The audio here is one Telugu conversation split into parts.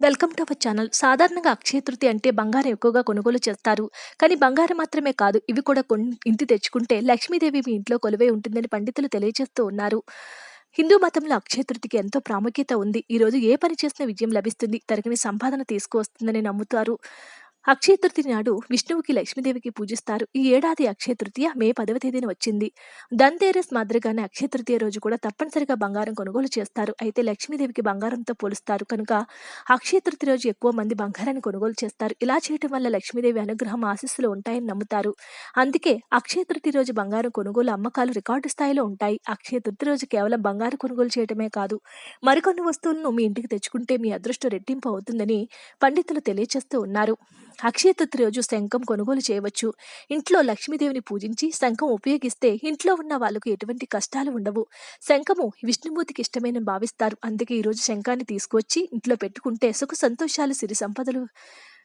Welcome to our channel. సాధారణంగా అక్షయ తృతి అంటే బంగారం ఎక్కువగా కొనుగోలు చేస్తారు. కానీ బంగారం మాత్రమే కాదు ఇవి కూడా కొన్ ఇంటి తెచ్చుకుంటే లక్ష్మీదేవి మీ ఇంట్లో కొలువై ఉంటుందని పండితులు తెలియజేస్తూ ఉన్నారు. హిందూ మతంలో అక్షయతృతికి ఎంతో ప్రాముఖ్యత ఉంది. ఈరోజు ఏ పని చేసినా విజయం లభిస్తుంది. తరగని సంపాదన తీసుకువస్తుందని నమ్ముతారు. అక్షయ తృతీయ నాడు విష్ణువుకి లక్ష్మీదేవికి పూజిస్తారు. ఈ ఏడాది అక్షయ తృతీయ మే పదవ తేదీన వచ్చింది. దంతేరస్ మాదిరిగానే అక్షయ తృతీయ రోజు కూడా తప్పనిసరిగా బంగారం కొనుగోలు చేస్తారు. అయితే లక్ష్మీదేవికి బంగారంతో పోలుస్తారు. కనుక అక్షయ తృతీయ రోజు ఎక్కువ మంది బంగారాన్ని కొనుగోలు చేస్తారు. ఇలా చేయటం వల్ల లక్ష్మీదేవి అనుగ్రహం ఆశీస్సులు ఉంటాయని నమ్ముతారు. అందుకే అక్షయ తృతీయ రోజు బంగారం కొనుగోలు అమ్మకాలు రికార్డు స్థాయిలో ఉంటాయి. అక్షయ తృతీయ రోజు కేవలం బంగారు కొనుగోలు చేయటమే కాదు మరికొన్ని వస్తువులను మీ ఇంటికి తెచ్చుకుంటే మీ అదృష్టం రెట్టింపు అవుతుందని పండితులు తెలియచేస్తూ ఉన్నారు. అక్షయ తృతీయ రోజు శంఖం కొనుగోలు చేయవచ్చు. ఇంట్లో లక్ష్మీదేవిని పూజించి శంఖం ఉపయోగిస్తే ఇంట్లో ఉన్న వాళ్ళకు ఎటువంటి కష్టాలు ఉండవు. శంఖము విష్ణుమూర్తికి ఇష్టమైన భావిస్తారు. అందుకే ఈరోజు శంఖాన్ని తీసుకువచ్చి ఇంట్లో పెట్టుకుంటే సుఖ సంతోషాలు సిరి సంపదలు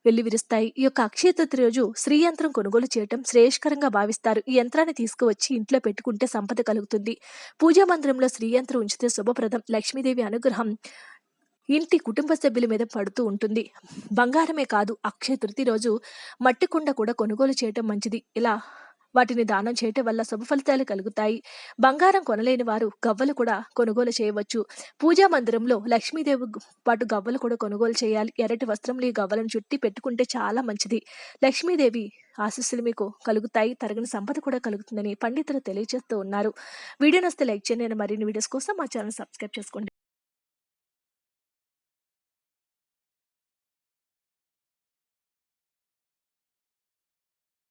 వెల్లివిరుస్తాయి. ఈ యొక్క అక్షయ తృతీయ రోజు శ్రీ యంత్రం కొనుగోలు చేయటం శ్రేయస్కరంగా భావిస్తారు. ఈ యంత్రాన్ని తీసుకువచ్చి ఇంట్లో పెట్టుకుంటే సంపద కలుగుతుంది. పూజా మందిరంలో శ్రీ యంత్రం ఉంచితే శుభప్రదం. లక్ష్మీదేవి అనుగ్రహం ఇంటి కుటుంబ సభ్యుల మీద పడుతూ ఉంటుంది. బంగారమే కాదు అక్షయ తృతీయ రోజు మట్టి కుండ కూడా కొనుగోలు చేయటం మంచిది. ఇలా వాటిని దానం చేయటం వల్ల శుభ ఫలితాలు కలుగుతాయి. బంగారం కొనలేని వారు గవ్వలు కూడా కొనుగోలు చేయవచ్చు. పూజా మందిరంలో లక్ష్మీదేవి పాటు గవ్వలు కూడా కొనుగోలు చేయాలి. ఎర్రటి వస్త్రంలో ఈ గవ్వలను చుట్టి పెట్టుకుంటే చాలా మంచిది. లక్ష్మీదేవి ఆశీస్సులు మీకు కలుగుతాయి. తరగని సంపద కూడా కలుగుతుందని పండితులు తెలియజేస్తూ ఉన్నారు. వీడియో నస్తే లైక్ చేయండి. మరిన్ని వీడియోస్ కోసం మా ఛానల్ సబ్స్క్రైబ్ చేసుకోండి.